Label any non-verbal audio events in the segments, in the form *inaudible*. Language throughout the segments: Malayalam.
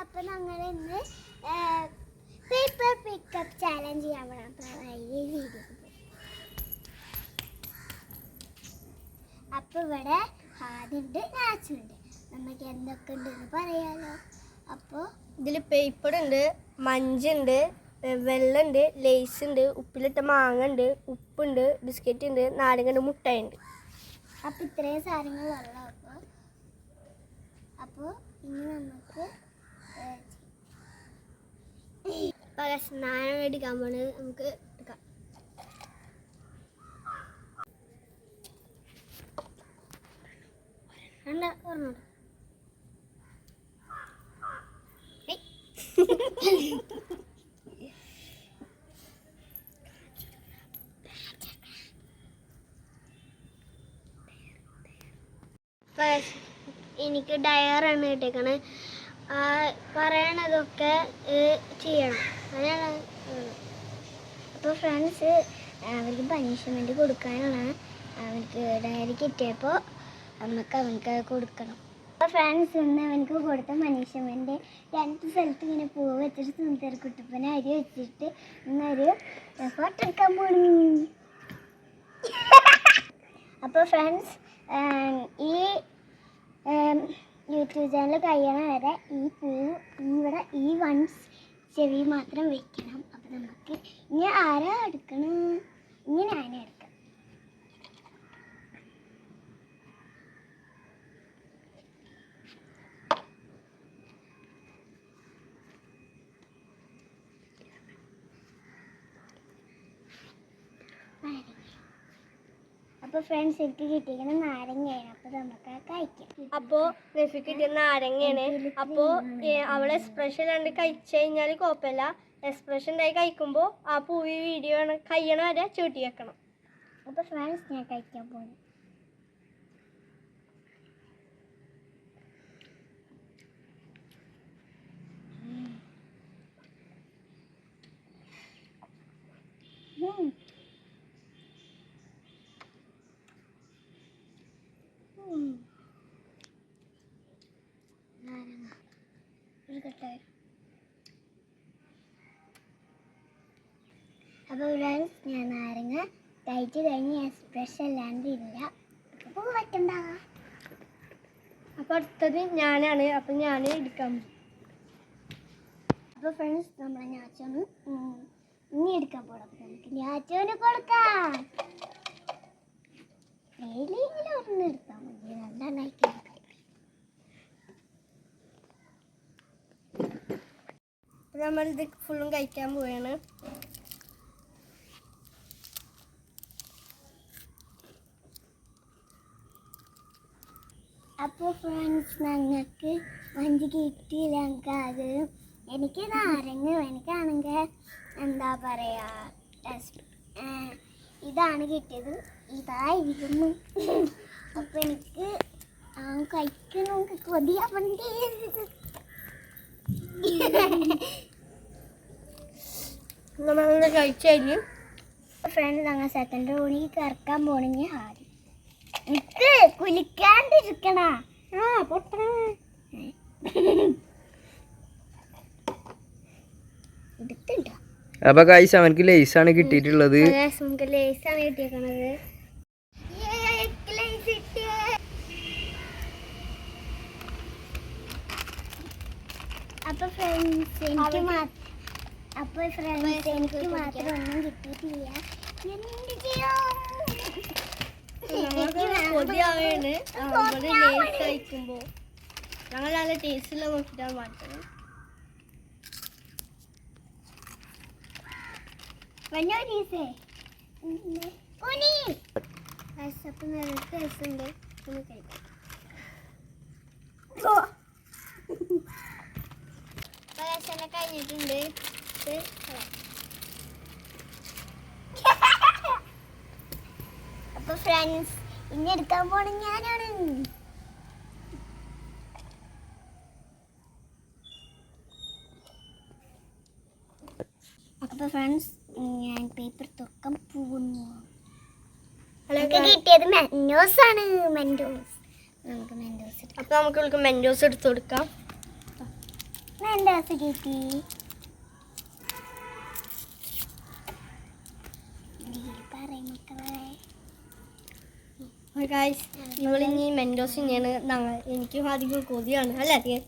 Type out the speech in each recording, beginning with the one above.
അപ്പൊ ഞങ്ങൾ ഇന്ന് പേപ്പർ പിക്കപ്പ് ചാലഞ്ച് ചെയ്യാൻ പോകണം അപ്പം അതിന്റെ വീഡിയോ അപ്പം ഇവിടെ ആദ്യമുണ്ട് നാച്ചുണ്ട്. നമുക്ക് എന്തൊക്കെ ഉണ്ടെന്ന് പറയാലോ. അപ്പോൾ ഇതിൽ പേപ്പർ ഉണ്ട് മഞ്ചുണ്ട് വെള്ളമുണ്ട് ലേസ് ഉണ്ട് ഉപ്പിലിട്ട മാങ്ങ ഉണ്ട് ഉപ്പുണ്ട് ബിസ്ക്കറ്റ് ഉണ്ട് നാരങ്ങ മുട്ടയുണ്ട്. അപ്പോൾ അപ്പൊ ഇത്രയും സാധനങ്ങളുള്ള അപ്പോൾ അപ്പോൾ ഇനി നമുക്ക് പല സ്നാനം എടുക്കാൻ പോണത് നമുക്ക് എടുക്കാം. എനിക്ക് ഡയറാണ് കേട്ടേക്കണേ പറയണതൊക്കെ ചെയ്യണം. അതാണ് അപ്പോൾ ഫ്രണ്ട്സ് അവർക്ക് പനിഷ്മെന്റ് കൊടുക്കാനാണ് അവർക്ക് ഡയറി കിട്ടിയപ്പോൾ നമുക്ക് അവനക്ക് കൊടുക്കണം. അപ്പോൾ ഫ്രണ്ട്സ് ഇന്ന് അവനക്ക് കൊടുത്ത പനിഷ്മെന്റ് രണ്ട് സ്ഥലത്ത് ഇങ്ങനെ പൂവ് വെച്ചിട്ട് സുന്ദര കുട്ടിപ്പന അരി വെച്ചിട്ട് ഇന്നൊരു ഫോട്ടോ എടുക്കാൻ പോണു. അപ്പോൾ ഫ്രണ്ട്സ് ഈ യൂട്യൂബ് ചാനൽ കഴിയണ വരെ ഈ പൂ ഇവിടെ ഈ വൺസ് ചെവി മാത്രം വെക്കണം. അപ്പം നമുക്ക് ഇനി ആരാ എടുക്കണം? ഇനി ഞാനേ അപ്പോൾ ഫ്രണ്ട്സ് എനിക്ക് കിട്ടിയിരിക്കുന്ന നാരങ്ങയാണ്. അപ്പോൾ നമുക്ക് കഴിക്കാം. അപ്പോൾ റഫിക്ക് കിട്ടിയ നാരങ്ങയാണ്. അപ്പോൾ അവളെ എക്സ്പ്രഷൻ കണ്ട് കഴിച്ചു കഴിഞ്ഞാൽ കുഴപ്പമില്ല. എക്സ്പ്രഷൻ ഉണ്ടായി കഴിക്കുമ്പോൾ ആ പൂവി വീഡിയോ കഴിയണ വരെ ചൂട്ടി വെക്കണം. അപ്പോൾ ഫ്രണ്ട്സ് ഞാൻ കഴിക്കാൻ പോകുന്നു കട്ടായ അപ്പോൾ ഫ്രണ്ട്സ് ഞാൻ നാരങ്ങ കഴിച്ച് കഴിഞ്ഞ് ഞാൻ അല്ലാണ്ട് ഇല്ല. അപ്പോൾ വെക്കണ്ട അപ്പോൾ അടുത്തത് ഞാനാണ്. അപ്പം ഞാൻ എടുക്കാം. അപ്പോൾ ഫ്രണ്ട്സ് നമ്മളെ ഞാച്ചോന് ഇനി എടുക്കാൻ പോകണം അപ്പോൾ നമുക്ക് ഞാച്ചോന് കൊടുക്കാം. ഡെയിലിയെങ്കിലും ഒന്ന് എടുത്താൽ മതി. നല്ല എടുക്കാം അപ്പോൾ ഇത് ഫുള്ളും കഴിക്കാൻ പോവാണ്. അപ്പോൾ ഫ്രണ്ട്സ് ഞങ്ങൾക്ക് വഞ്ചി കിട്ടിയില്ല ഞങ്ങൾക്ക് അത്. എനിക്ക് നാരങ്ങ എനിക്കാണെങ്കിൽ എന്താ പറയുക ഇതാണ് കിട്ടിയത്. ഇതായിരുന്നു. അപ്പോൾ എനിക്ക് ആ, കഴിക്കണം കൊതിയാവണ്ടേ നമ്മളത് കഴിച്ചു കഴിഞ്ഞു ഫ്രണ്ട് ഞങ്ങൾ സെക്കൻഡ് റൂണിൽ കറക്കാൻ പോണെങ്കിൽ ആദ്യം എനിക്ക് കുലിക്കാണ്ടിരിക്കണ. ആ പൊട്ടണ അപ്പൊ കായ്സ് അവനക്ക് ലേസാണ് കിട്ടിയിട്ടുള്ളത്. അപ്പൊ ഫ്രണ്ട്സ് എനിക്ക് മാത്രം അപ്പൊ ഫ്രണ്ട്സ് എനിക്ക് മാത്രം ഒന്നും കിട്ടിയിട്ടില്ല. കഴിക്കുമ്പോൾ ഞങ്ങൾ നല്ല ടേസ്റ്റുള്ള നോക്കിയിട്ടാണ് മാറ്റുന്നത് ഉണ്ട് ഒന്ന് കഴിക്കാം. കഴിഞ്ഞിട്ടുണ്ട്. ഇത് *laughs* അപ്പൊ ഫ്രണ്ട്സ് ഇനി എടുക്കാൻ പോണ ഞാനാണ്. അപ്പൊ ഫ്രണ്ട്സ് ഞാൻ പേപ്പർ തുറക്കാൻ പോകുന്നു. കിട്ടിയത് മെൻഡോസ് ആണ്. മെൻഡോസ് നമുക്ക് മെൻഡോസ് അപ്പൊ നമുക്ക് മെൻഡോസ് എടുത്ത് കൊടുക്കാം. മെൻഡോസ് കിട്ടി. ഗായ്സ് നമ്മളിനി മെൻഡോസ് തന്നെയാണ് എനിക്കും അധികം കൊതിയാണ് അല്ലേ അധികം?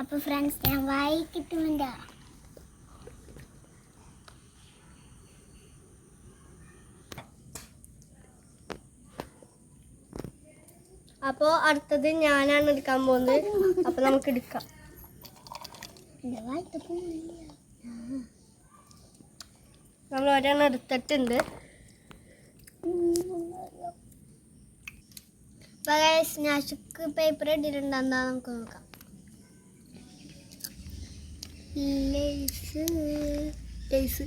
അപ്പൊ ഫ്രണ്ട്സ് ഞാൻ വായി കിട്ടുന്നുണ്ടോ അപ്പോൾ അടുത്തത് ഞാനാണ് എടുക്കാൻ പോകുന്നത്. അപ്പോൾ നമുക്ക് എടുക്കാം. നമ്മൾ ഒരെണ്ണം എടുത്തിട്ടുണ്ട്. സ്നാഷക്ക് പേപ്പർ ഇട്ടിട്ടുണ്ടെന്നാ നമുക്ക് നോക്കാം. ലേസ് ലേസ്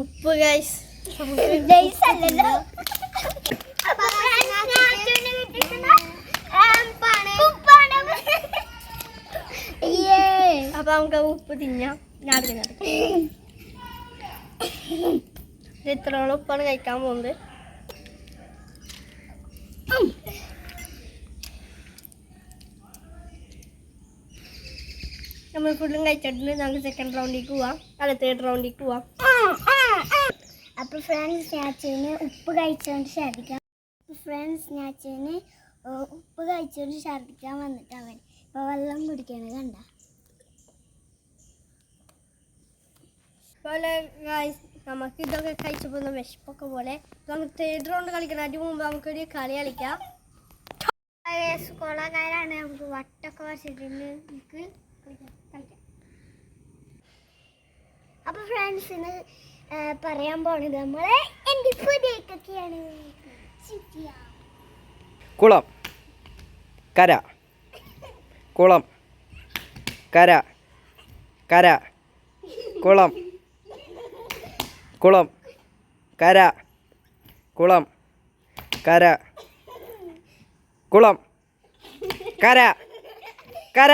ഉപ്പ് ഗൈസ് ലേസ് അല്ലല്ലോ. അപ്പൊ നമുക്ക് ഉപ്പ് തിന്നാം. ഞാൻ തിന്നാം *laughs* ഇത് ഇത്രയോളം ഉപ്പാണ് കഴിക്കാൻ പോകുന്നത്. നമ്മൾ ഫുള്ളും കഴിച്ചിട്ടുണ്ട്. നമുക്ക് സെക്കൻഡ് റൗണ്ടിലേക്ക് പോവാം. അല്ല തേർഡ് റൗണ്ടിലേക്ക് പോവാം. അപ്പൊ ഫ്രണ്ട്സ് ഞാൻ ഉപ്പ് കഴിച്ചുകൊണ്ട് ഛർദിക്കാൻ ഫ്രണ്ട്സ് ഞാൻ ഉപ്പ് കഴിച്ചുകൊണ്ട് ഛർദിക്കാൻ വന്നിട്ട് അവൻ ഇപ്പൊ വെള്ളം കുടിക്കണത് കണ്ട. പോലെ നമുക്ക് ഇതൊക്കെ കഴിച്ചു പോകുന്ന വിശപ്പൊക്കെ പോലെ. നമുക്ക് തേർഡ് റൗണ്ട് അതിന് മുമ്പ് നമുക്കൊരു കളി കളിക്കാം. സ്കൂളക്കാരാണ് നമുക്ക് വട്ടൊക്കെ വരച്ചിട്ടുണ്ട്. നമുക്ക് കളിക്കാം. കളിക്കാം അപ്പൊ ഫ്രണ്ട്സ് ഇന്ന് പറയാൻ പോണത് നമ്മളെ എന്റെ പുതിയൊക്കെയാണ് കുളം. കര. കുളം. കര. കര. കുളം. കുളം. കര. കുളം. കര. കുളം. കര. കര.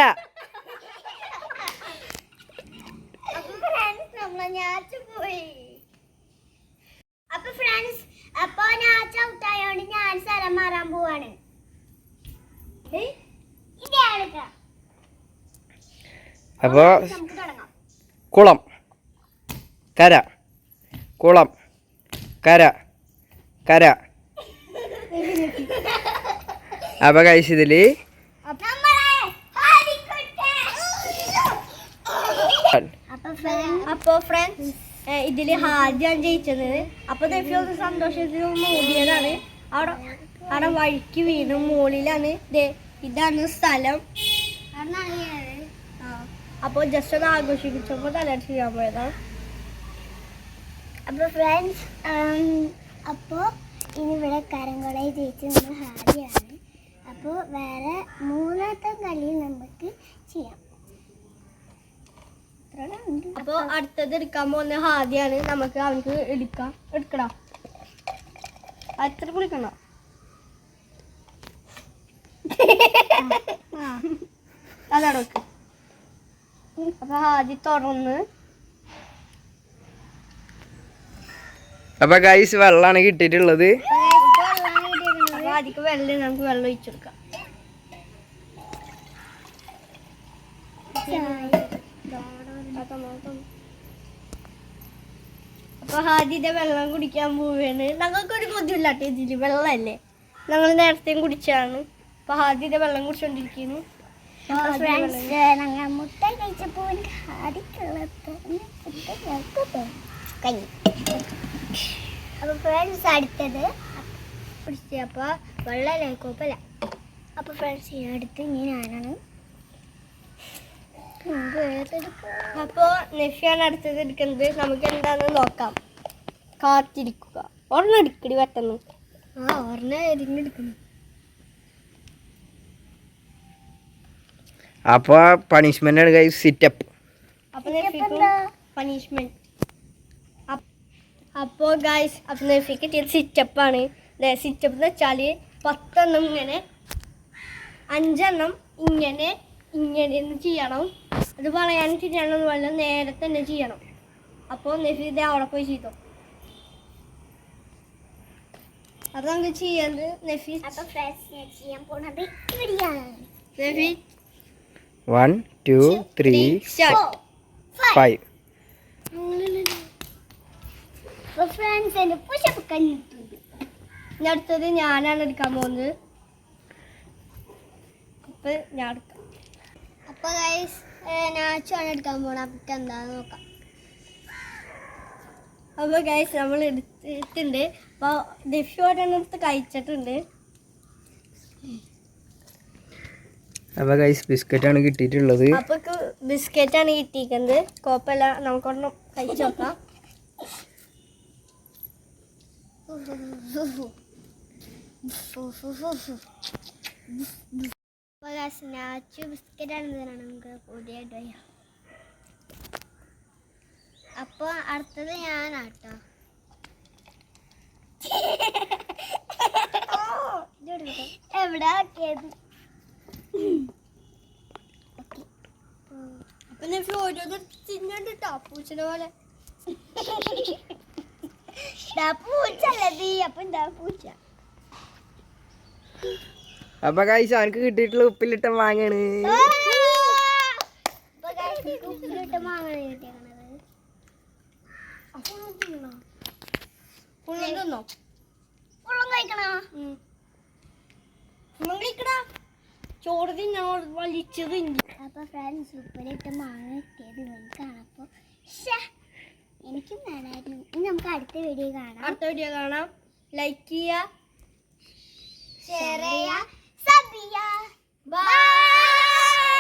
അപ്പൊ ഫ്രണ്ട്സ് അപ്പൊ അപ്പൊ ഞാച്ച ഔട്ടായോണ്ട് ഞാൻ സ്ഥലം മാറാൻ പോവാണ്. തുടങ്ങാം. കുളം. കര. കുളം. കര. കര. അപ്പൊ ഫ്രണ്ട്സ് അപ്പോൾ ഫ്രണ്ട്സ് ഇതിൽ ആദ്യം ജയിച്ചത്. അപ്പോൾ ഒന്ന് സന്തോഷത്തിൽ മൂടിയതാണ്. അവിടെ അവിടെ വഴിക്ക് വീണു മുകളിലാണ്. ഇതാണ് സ്ഥലം. അപ്പോൾ ജസ്റ്റ് ഒന്ന് ആഘോഷിപ്പിച്ചപ്പോൾ തലയിട്ട് ചെയ്യാൻ പോയതാണ് അപ്പൊ ഫ്രണ്ട്സ് അപ്പോൾ ഇനി ഇവിടെ കരംകൊള ജയിച്ച് നമ്മൾ ഹാരിയാണ്. അപ്പോൾ വേറെ മൂന്നാമത്തെ കളി നമുക്ക് ചെയ്യാം. അപ്പോൾ അടുത്തത് എടുക്കാൻ പോകുന്ന ഹാദിയാണ്. നമുക്ക് അവനക്ക് എടുക്കാം. എടുക്കടാ. അത്ര കുളിക്കണോ അതാണ് അപ്പോൾ അപ്പൊ ഹാദി തുറന്ന് അപ്പോൾ ഗൈസ് വെള്ളമാണ് കിട്ടിയിട്ടുള്ളത്. അപ്പൊ വെള്ളം നമുക്ക് വെള്ളം ഒഴിച്ചെടുക്കാം അപ്പൊ ഹാദിന്റെ വെള്ളം കുടിക്കാൻ പോവുകയാണ് ഞങ്ങൾക്കൊരു കൊതിയില്ലാട്ടെ ഇതിൽ വെള്ളമല്ലേ ഞങ്ങൾ നേരത്തെയും കുടിച്ചാണ് അപ്പൊ ഹാദിന്റെ വെള്ളം കുടിച്ചോണ്ടിരിക്കുന്നു. മുട്ട കഴിച്ചപ്പോൾ അപ്പോൾ ഫ്രണ്ട്സ് അടുത്തത്. കുടിച്ചു അപ്പൊ വെള്ളമല്ലേ കുഴപ്പമില്ല. അപ്പോൾ ഫ്രണ്ട്സ് ഈ അടുത്ത് ഇനി ഞാനാണ് അപ്പോൾ നെഫിയാണ് അടുത്തത് എടുക്കുന്നത്. നമുക്ക് എന്താണെന്ന് നോക്കാം. കാത്തിരിക്കുക. ഒരെണ്ണം എടുക്കടി പെട്ടെന്ന്. ആ ഒരെണ്ണം എരിഞ്ഞെടുക്കണം അപ്പോൾ പണിഷ്മെന്റ് ആണ് കൈ സിറ്റപ്പ് അപ്പോൾ പണിഷ്മെന്റ് പണിഷ്മെന്റ് അപ്പോൾ ഗായ്സ് അപ്പം നെഫിക്ക് കിട്ടിയത് സിറ്റപ്പാണ് സിറ്റപ്പ് എന്ന് വെച്ചാൽ പത്തെണ്ണം ഇങ്ങനെ അഞ്ചെണ്ണം ഇങ്ങനെ ഇങ്ങനെ ഒന്ന് ചെയ്യണം. അത് പറയാൻ ചെയ്യണം പറഞ്ഞാൽ നേരെ തന്നെ ചെയ്യണം. അപ്പോൾ നെഫി ഇത് അവിടെ പോയി ചെയ്തോ. അത് നമുക്ക് ചെയ്യാൻ നെഫി. അപ്പോൾ ഫ്രണ്ട്സ് ഞാൻ ചെയ്യാൻ പോണത് ഇവിടെയാണ്. നെഫി. വൺ ടു ത്രീ ഫൈവ് അപ്പൊ ഫ്രണ്ട്സ് എന്റെ പുഷപ്പ് കഴിഞ്ഞിട്ടുണ്ട് ഇനി അടുത്തത് ഞാനാണ് എടുക്കാൻ പോകുന്നത്. അപ്പൊ ഞാൻ എടുക്കാം. അപ്പൊ ഗൈസ് എടുക്കാൻ പോണ. അപ്പൊ എന്താന്ന് നോക്കാം. അപ്പൊ ഗൈസ് നമ്മൾ എടുത്തിട്ടുണ്ട്. അപ്പൊ ദഫ്യോടെണ്ണം എടുത്ത് കഴിച്ചിട്ടുണ്ട്. അപ്പോൾ ഗൈസ് ബിസ്ക്കറ്റാണ് കിട്ടിയിട്ടുള്ളത്. അപ്പൊ ബിസ്ക്കറ്റ് ആണ് കിട്ടിയിരിക്കുന്നത്. കുഴപ്പമില്ല. നമുക്കൊന്നും കഴിച്ചു നോക്കാം. അപ്പൊ ഗൈസ് നാച്ചു ബിസ്ക്കറ്റ് ആണ് നമുക്ക് കൂടിയായിട്ട് അപ്പൊ അടുത്തത് ഞാനാട്ടോ. എവിടെ ആക്കിയത് അപ്പൊ ഓരോന്നും തിന്നുണ്ട് കേട്ടോ പൂച്ചനെ പോലെ. അപ്പൊ കൈസ് അവനക്ക് കിട്ടിയിട്ടുള്ള ഉപ്പിലിട്ട മാങ്ങയാണ്. ചോറ് തിന്നോ വലിച്ചത് അപ്പൊ ഫ്രണ്ട്സ് ഉപ്പിലിട്ട മാങ്ങ കിട്ടിയത് ഇവന് കാണപ്പോ ശ്ശെ, എനിക്കും വേണമായിരുന്നു ഇനി നമുക്ക് അടുത്ത വീഡിയോ കാണാം. അടുത്ത വീഡിയോ കാണാം. ലൈക്ക് ചെയ്യുക. Share by